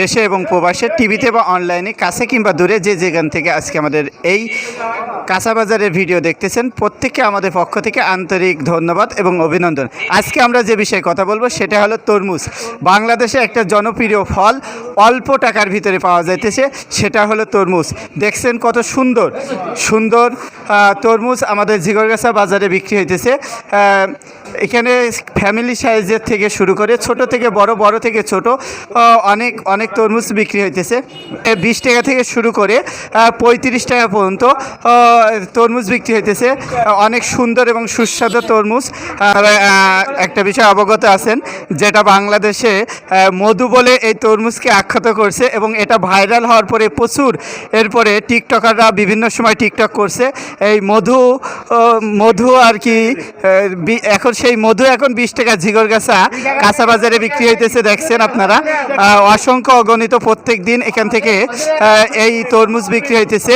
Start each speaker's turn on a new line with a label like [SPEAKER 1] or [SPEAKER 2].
[SPEAKER 1] দেশে এবং প্রবাসে, টিভিতে বা অনলাইনে, কাছে কিংবা দূরে যে যেখান থেকে আজকে আমাদের এই কাঁচা বাজারের ভিডিও দেখতেছেন, প্রত্যেককে আমাদের পক্ষ থেকে আন্তরিক ধন্যবাদ এবং অভিনন্দন। আজকে আমরা যে বিষয়ে কথা বলব, সেটা হলো তরমুজ। বাংলাদেশে একটা জনপ্রিয় ফল অল্প টাকার ভিতরে পাওয়া যাইতেছে, সেটা হলো তরমুজ। দেখছেন কত সুন্দর সুন্দর তরমুজ আমাদের জিগরগাছা বাজারে বিক্রি হইতেছে। এখানে ফ্যামিলি সাইজের থেকে শুরু করে ছোট থেকে বড় বড় থেকে ছোট অনেক অনেক তরমুজ বিক্রি হইতেছে। বিশ টাকা থেকে শুরু করে পঁয়ত্রিশ টাকা পর্যন্ত তরমুজ বিক্রি হইতেছে। অনেক সুন্দর এবং সুস্বাদু তরমুজ। একটা বিষয় অবগত আছেন, যেটা বাংলাদেশে মধু বলে এই তরমুজকে আখ্যাত করছে এবং এটা ভাইরাল হওয়ার পরে প্রচুর। এরপরে টিকটকাররা বিভিন্ন সময় টিকটক করছে। এই মধু মধু আর কি এখন সেই মধু এখন বিশ টাকা ঝিগর গাছা, কাঁচা বাজারে বিক্রি হইতেছে, দেখছেন আপনারা। অসংখ্য অগণিত প্রত্যেক দিন এখান থেকে এই তরমুজ বিক্রি হইতেছে।